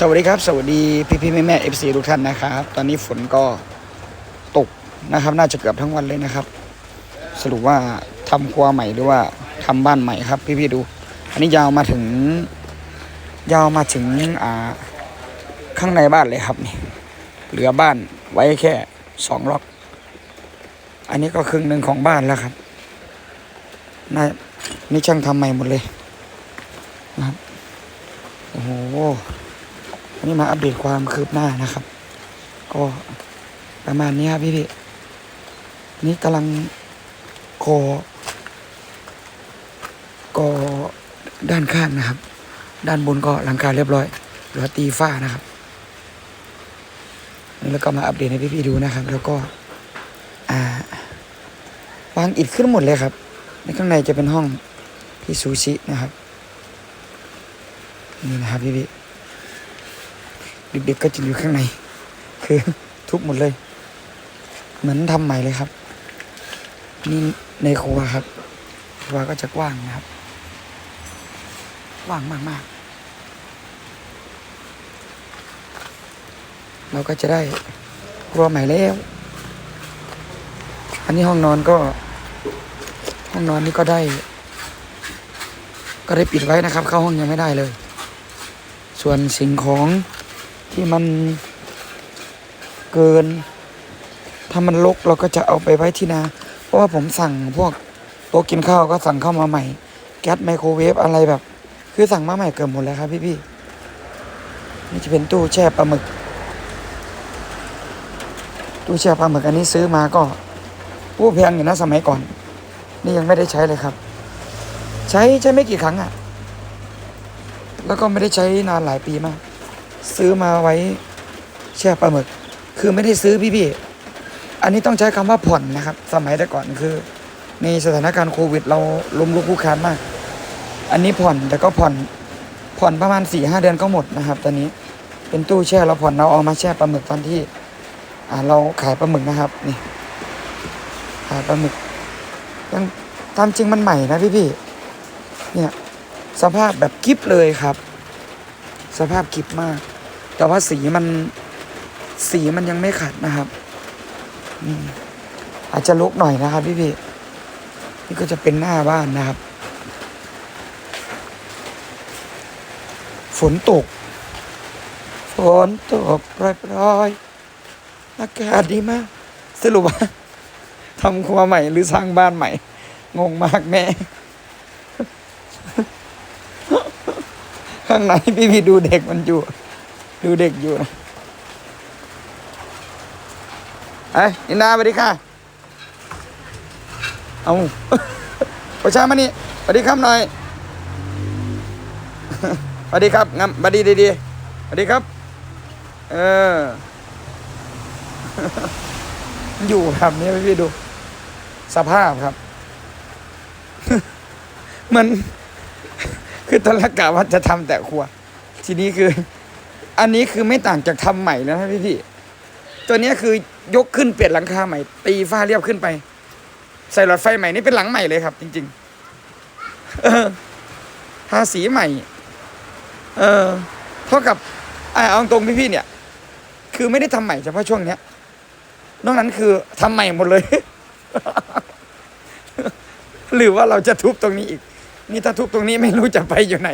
สวัสดีครับ สวัสดีพี่พี่แม่แม่เอฟซีทุกท่านนะครับ ตอนนี้ฝนก็ตกนะครับ น่าจะเกือบทั้งวันเลยนะครับ สรุปว่าทำครัวใหม่หรือว่าทำบ้านใหม่ครับ พี่พี่ดู อันนี้ยาวมาถึง ยาวมาถึงอ่าข้างในบ้านเลยครับนี่ เหลือบ้านไว้แค่สองล็อก อันนี้ก็ครึ่งหนึ่งของบ้านแล้วครับน่านี่ช่างทำใหม่หมดเลยนะครับโอ้โห วันนี้มาอัปเดตความคืบหน้านะครับ ก็ประมาณนี้ครับพี่พี่นี่กำลังก่อก่อด้านข้างนะครับ ด้านบนก็หลังคาเรียบร้อยเหลือตีฝ้านะครับแล้วก็มาอัปเดตให้พี่พี่ดูนะครับ แล้วก็อ่าวางอิฐขึ้นหมดเลยครับ ในข้างในจะเป็นห้องพี่ซูชินะครับ นี่นะครับพี่พี่ เด็กๆก็จะอยู่ข้างใน คือทุบหมดเลย เหมือนทำใหม่เลยครับ นี่ในครัวครับครัวก็จะกว้างนะครับกว้างมากๆ เราก็จะได้ครัวใหม่แล้ว อันนี้ห้องนอนก็ ห้องนอนนี่ก็ได้ ก็ได้ปิดไว้นะครับ เข้าห้องยังไม่ได้เลย ส่วนสิ่งของ ที่มันเกิน ถ้ามันลกเราก็จะเอาไปไว้ที่นา เพราะว่าผมสั่งพวกโต๊ะกินข้าวก็สั่งเข้ามาใหม่ แก๊สไมโครเวฟอะไรแบบ คือสั่งมาใหม่เกือบหมดแล้วครับพี่พี่ๆนี่จะเป็นตู้แช่ปลาหมึก ตู้แช่ปลาหมึกอันนี้ซื้อมาก็ผู้แพงอยู่นะสมัยก่อน นี่ยังไม่ได้ใช้เลยครับ ใช้ใช้ไม่กี่ครั้งอะ่ะ แล้วก็ไม่ได้ใช้นานหลายปีมาก ซื้อมาไว้แช่ปลาหมึก คือไม่ได้ซื้อพี่พี่ๆอันนี้ต้องใช้คำว่าผ่อนนะครับ สมัยแต่ก่อนคือในสถานการณ์โควิด เราล้มลุกคลุกคลานมาก อันนี้ผ่อนแต่ก็ผ่อนผ่อนประมาณสี่ห้าเดือนก็หมดนะครับ ตอนนี้เป็นตู้แช่เราผ่อนเราเอามาแช่ปลาหมึกตอนที่อ่าเราขายปลาหมึกนะครับนี่ขายปลาหมึกยังตามจริงมันใหม่นะพี่พี่ๆเนี่ยสภาพแบบกิฟเลยครับ สภาพกิฟมาก แต่ว่าสีมันสีมันยังไม่ขัดนะครับอาจจะลุกหน่อยนะครับ พี่พี่นี่ก็จะเป็นหน้าบ้านนะครับ ฝนตก ฝนตกปล่อยๆอากาศดีมาก สรุปว่าทำครัวใหม่หรือสร้างบ้านใหม่ งงมากแม่ ข้างในพี่พี่ดูเด็กมันอยู่ ดูเด็กอยู่นะไอ้ยอินดาสวัสดีค่ะ เอาประชามานี่สวัสดีครับหน่อยสวัสดีครับงามสวัสดีดีๆสวัสดีครับ เออ อยู่ครับเนี่ยพี่ดู สภาพครับมือนคือตอนแรกกะว่าจะทำแต่ครัว ทีนี้คือ อันนี้คือไม่ต่างจากทำใหม่แล้วนะพี่พี่ตัวนี้คือยกขึ้นเปลี่ยนหลังคาใหม่ ตีฝ้าเรียบขึ้นไป ใส่หลอดไฟใหม่นี่เป็นหลังใหม่เลยครับ จริงๆ เออทาสีใหม่ เออเท่ากับอ่าเอาตรงพี่พี่เนี่ย คือไม่ได้ทำใหม่เฉพาะช่วงเนี้ยนอกนั้นคือทำใหม่หมดเลย หรือว่าเราจะทุบตรงนี้อีก นี่ถ้าทุบตรงนี้ไม่รู้จะไปอยู่ไหน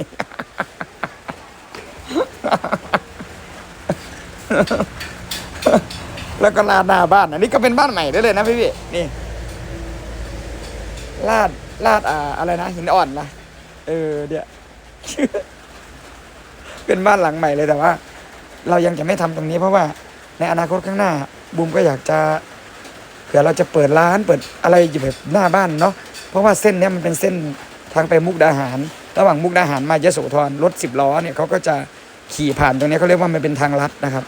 แล้วก็ลาดหน้าบ้านอันนี้ก็เป็นบ้านใหม่ได้เลยนะพี่พี่นี่ลาดลาดอ่าอะไรนะหินอ่อนนะเออเดี๋ยวเป็นบ้านหลังใหม่เลยแต่ว่า เรายังจะไม่ทำตรงนี้เพราะว่า ในอนาคตข้างหน้าบูมก็อยากจะเผื่อเราจะเปิดร้านเปิดอะไรอยู่แบบหน้าบ้านเนาะเพราะว่าเส้นเนี้ยมันเป็นเส้นทางไปมุกดาหาร ระหว่างมุกดาหารมายโสธรรถสิบล้อเนี่ยเขาก็จะขี่ผ่านตรงนี้เขาเรียกว่ามันเป็นทางลัดนะครับ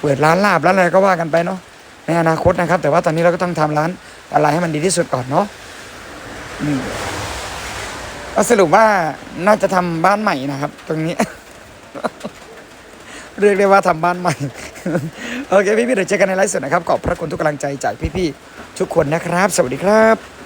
เปิดร้านลาบร้านอะไรก็ว่ากันไปเนาะในอนาคตนะครับ แต่ว่าตอนนี้เราก็ต้องทำร้านอะไรให้มันดีที่สุดก่อนเนาะอืมก็สรุปว่าน่าจะทำบ้านใหม่นะครับ ตรงนี้ เรียกได้ว่าทำบ้านใหม่โอเคพี่ๆเดี๋ยวเจอกันในไลฟ์สดนะครับขอบพระคุณทุกกำลังใจจากพี่ๆทุกคนนะครับ สวัสดีครับ